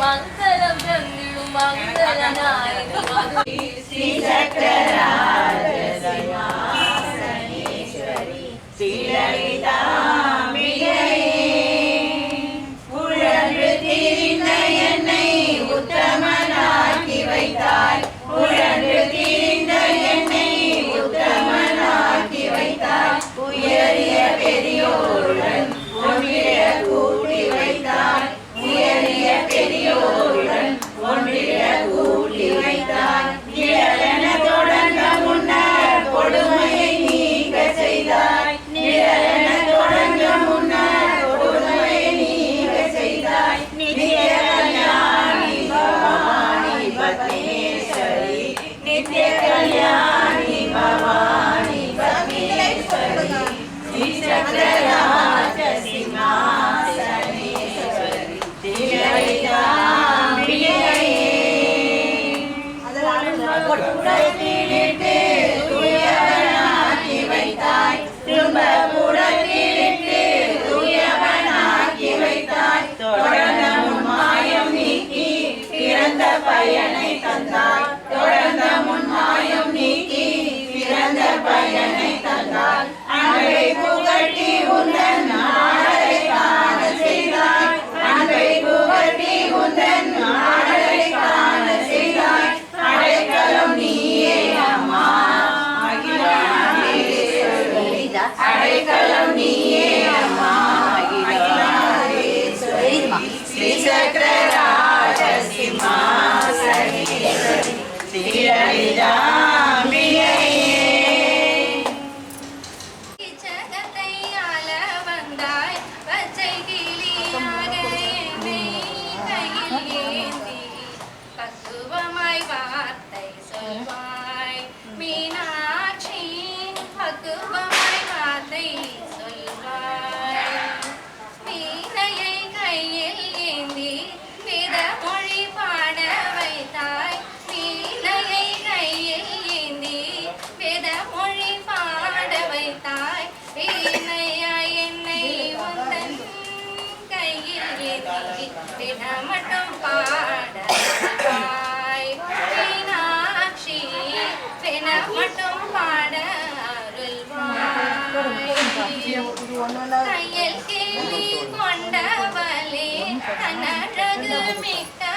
மங்களம் தந்திடும் மங்களனாய் Tira, tira.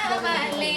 കാവലേ